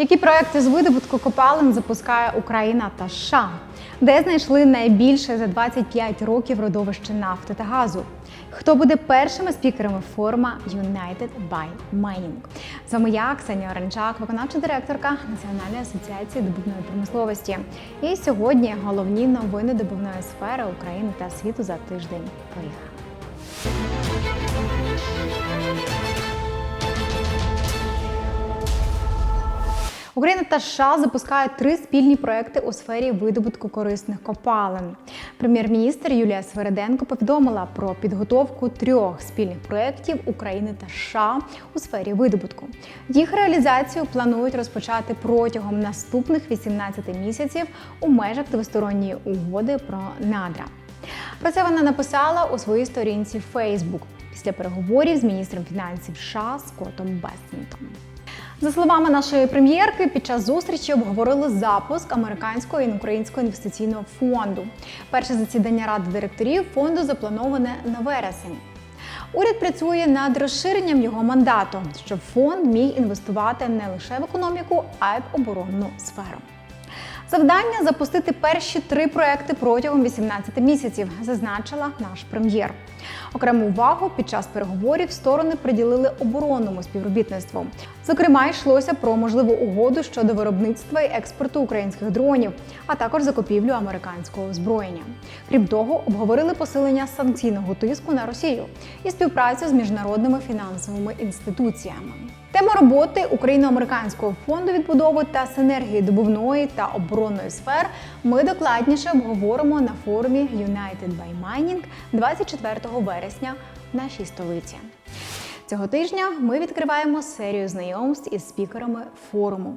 Які проекти з видобутку копалин запускає Україна та США? Де знайшли найбільше за 25 років родовище нафти та газу? Хто буде першими спікерами форума United by Mining? З вами я, Ксенія Оранчак, виконавча директорка Національної асоціації добувної промисловості. І сьогодні головні новини добувної сфери України та світу за тиждень. Поїхали! Україна та США запускають три спільні проекти у сфері видобутку корисних копалин. Прем'єр-міністр Юлія Свереденко повідомила про підготовку трьох спільних проєктів України та США у сфері видобутку. Їх реалізацію планують розпочати протягом наступних 18 місяців у межах двосторонньої угоди про надра. Про це вона написала у своїй сторінці Facebook після переговорів з міністром фінансів США Скоттом Беснітом. За словами нашої прем'єрки, під час зустрічі обговорили запуск американського і українського інвестиційного фонду. Перше засідання ради директорів фонду заплановане на вересень. Уряд працює над розширенням його мандату, щоб фонд міг інвестувати не лише в економіку, а й в оборонну сферу. Завдання запустити перші три проекти протягом 18 місяців, зазначила наш прем'єр. Окрему увагу під час переговорів сторони приділили оборонному співробітництву. Зокрема, йшлося про можливу угоду щодо виробництва і експорту українських дронів, а також закупівлю американського озброєння. Крім того, обговорили посилення санкційного тиску на Росію і співпрацю з міжнародними фінансовими інституціями. Тема роботи Україно-американського фонду відбудови та синергії добувної та оборонної сфер ми докладніше обговоримо на форумі United by Mining 24 вересня в нашій столиці. Цього тижня ми відкриваємо серію знайомств із спікерами форуму.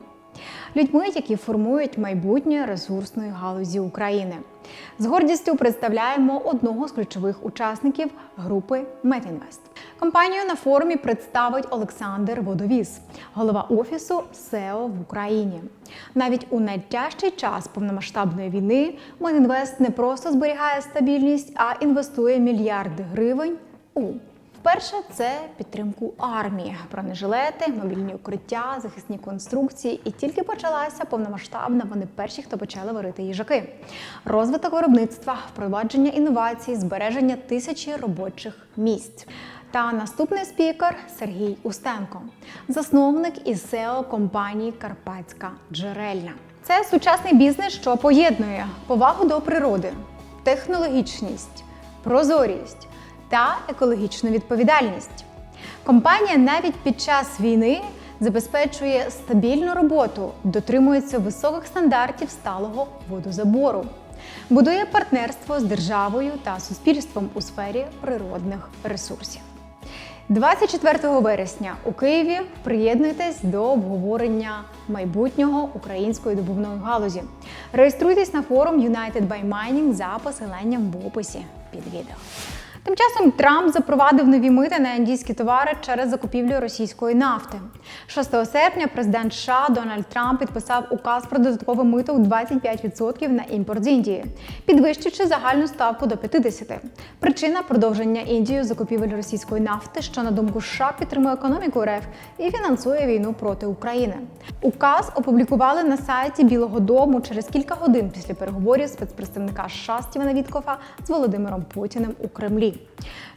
Людьми, які формують майбутнє ресурсної галузі України. З гордістю представляємо одного з ключових учасників групи Метінвест. Компанію на форумі представить Олександр Водовіс, голова офісу SEO в Україні. Навіть у найтяжчий час повномасштабної війни Метінвест не просто зберігає стабільність, а інвестує мільярди гривень у Перше це підтримку армії, бронежилети, мобільні укриття, захисні конструкції. І тільки почалася повномасштабна. Вони перші, хто почали варити їжаки. Розвиток виробництва, впровадження інновацій, збереження тисячі робочих місць. Та наступний спікер Сергій Устенко, засновник і SEO компанії Карпатська Джерельна. Це сучасний бізнес, що поєднує повагу до природи, технологічність, прозорість та екологічну відповідальність. Компанія навіть під час війни забезпечує стабільну роботу, дотримується високих стандартів сталого водозабору, будує партнерство з державою та суспільством у сфері природних ресурсів. 24 вересня у Києві приєднуйтесь до обговорення майбутнього української добувної галузі. Реєструйтесь на форум United by Mining за посиланням в описі під відео. Тим часом Трамп запровадив нові мити на індійські товари через закупівлю російської нафти. 6 серпня президент США Дональд Трамп підписав указ про додаткове мито у 25% на імпорт з Індії, підвищивши загальну ставку до 50%. Причина продовження Індією закупівель російської нафти, що на думку США підтримує економіку РФ і фінансує війну проти України. Указ опублікували на сайті Білого Дому через кілька годин після переговорів спецпредставника США Стівена Віткофа з Володимиром Путіним у Кремлі.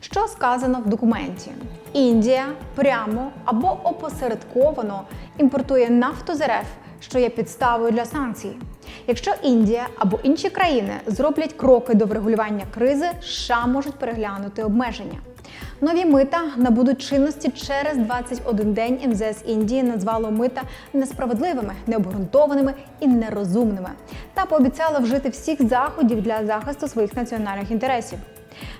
Що сказано в документі? Індія прямо або опосередковано імпортує нафту з РФ, що є підставою для санкцій. Якщо Індія або інші країни зроблять кроки до врегулювання кризи, США можуть переглянути обмеження. Нові мита набудуть чинності через 21 день. МЗС Індії назвало мита несправедливими, необґрунтованими і нерозумними та пообіцяло вжити всіх заходів для захисту своїх національних інтересів.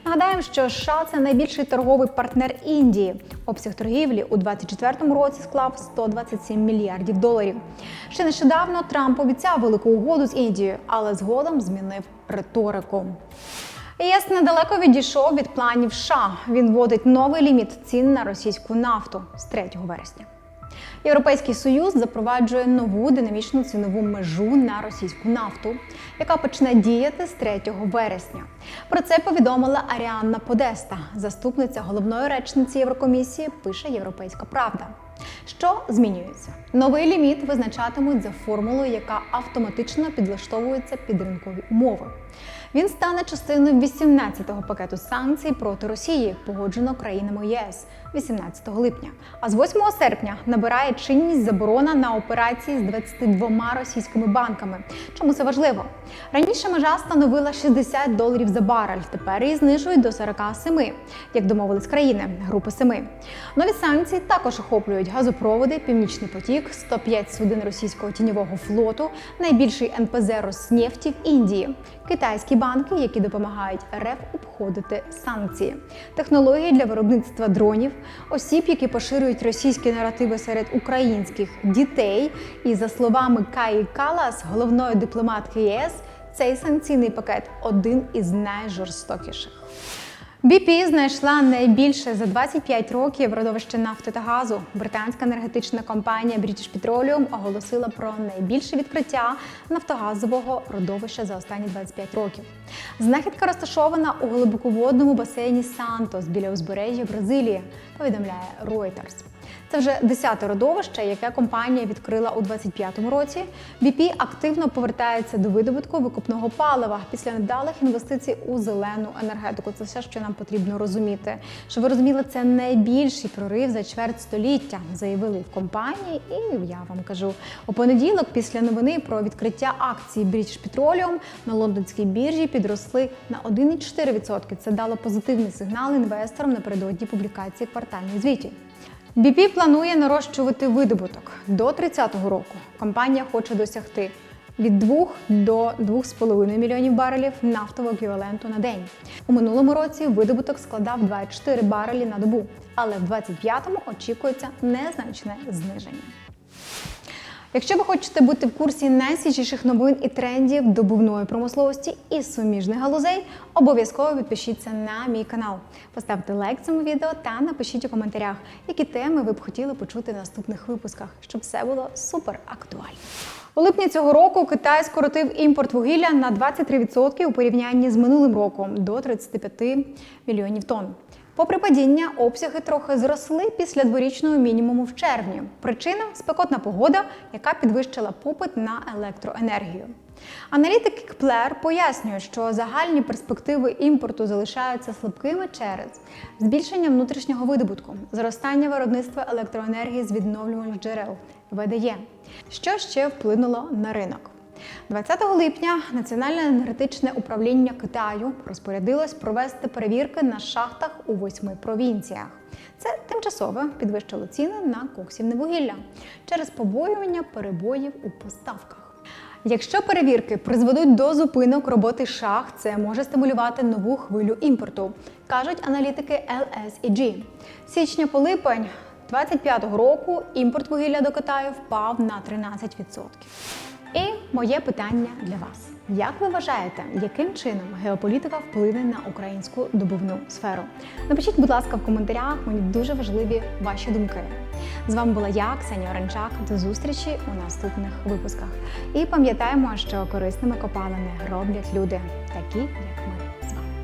Нагадаємо, що США це найбільший торговий партнер Індії. Обсяг торгівлі у 2024 році склав 127 мільярдів доларів. Ще нещодавно Трамп обіцяв велику угоду з Індією, але згодом змінив риторику. ЄС недалеко відійшов від планів США. Він вводить новий ліміт цін на російську нафту з 3 вересня. Європейський союз запроваджує нову динамічну цінову межу на російську нафту, яка почне діяти з 3 вересня. Про це повідомила Аріанна Подеста, заступниця головної речниці Єврокомісії. Пише Європейська Правда. Що змінюється? Новий ліміт визначатимуть за формулою, яка автоматично підлаштовується під ринкові умови. Він стане частиною 18-го пакету санкцій проти Росії, погоджено країнами ЄС 18 липня. А з 8 серпня набирає чинність заборона на операції з 22 російськими банками. Чому це важливо? Раніше межа становила 60 доларів за барель. Тепер її знижують до 47, як домовились країни Групи 7. Нові санкції також охоплюють газопроводи, Північний потік, 105 суден російського тіньового флоту, найбільший НПЗ Роснефті в Індії, китайські банки, які допомагають РФ обходити санкції, технології для виробництва дронів, осіб, які поширюють російські наративи серед українських дітей. І за словами Каї Калас, головної дипломатки ЄС, цей санкційний пакет один із найжорстокіших. BP знайшла найбільше за 25 років родовище нафти та газу. Британська енергетична компанія British Petroleum оголосила про найбільше відкриття нафтогазового родовища за останні 25 років. Знахідка розташована у глибоководному басейні Сантос біля узбережжя Бразилії, повідомляє Reuters. Це вже десяте родовище, яке компанія відкрила у 25-му році. BP активно повертається до видобутку викупного палива після недалих інвестицій у зелену енергетику. Це все, що нам потрібно розуміти. Щоб ви розуміли, це найбільший прорив за чверть століття, заявили в компанії. І я вам кажу у понеділок, після новини про відкриття акцій British Petroleum на лондонській біржі підросли на 1,4%. Це дало позитивний сигнал інвесторам напередодні публікації квартальних звітів. BP планує нарощувати видобуток до 30-го року. Компанія хоче досягти від 2 до 2,5 мільйонів барелів нафтового еквіваленту на день. У минулому році видобуток складав 2,4 барелі на добу, але в 25-му очікується незначне зниження. Якщо ви хочете бути в курсі найсвіжіших новин і трендів добувної промисловості і суміжних галузей, обов'язково підпишіться на мій канал. Поставте лайк цьому відео та напишіть у коментарях, які теми ви б хотіли почути в наступних випусках, щоб все було супер актуально. У липні цього року Китай скоротив імпорт вугілля на 23% у порівнянні з минулим роком до 35 мільйонів тонн. Попри падіння, обсяги трохи зросли після дворічного мінімуму в червні. Причина спекотна погода, яка підвищила попит на електроенергію. Аналітики Кплер пояснюють, що загальні перспективи імпорту залишаються слабкими через збільшення внутрішнього видобутку, зростання виробництва електроенергії з відновлювальних джерел ВДЄ, що ще вплинуло на ринок. 20 липня Національне енергетичне управління Китаю розпорядилось провести перевірки на шахтах у восьми провінціях. Це тимчасово підвищило ціни на коксівне вугілля через побоювання перебоїв у поставках. Якщо перевірки призведуть до зупинок роботи шахт, це може стимулювати нову хвилю імпорту, кажуть аналітики LSEG. Січня по липень 25-го року імпорт вугілля до Китаю впав на 13%. І моє питання для вас: як ви вважаєте, яким чином геополітика вплине на українську добувну сферу? Напишіть, будь ласка, в коментарях. Мені дуже важливі ваші думки. З вами була я, Ксенія Оранчак. До зустрічі у наступних випусках. І пам'ятаємо, що корисними копалини роблять люди, такі як ми.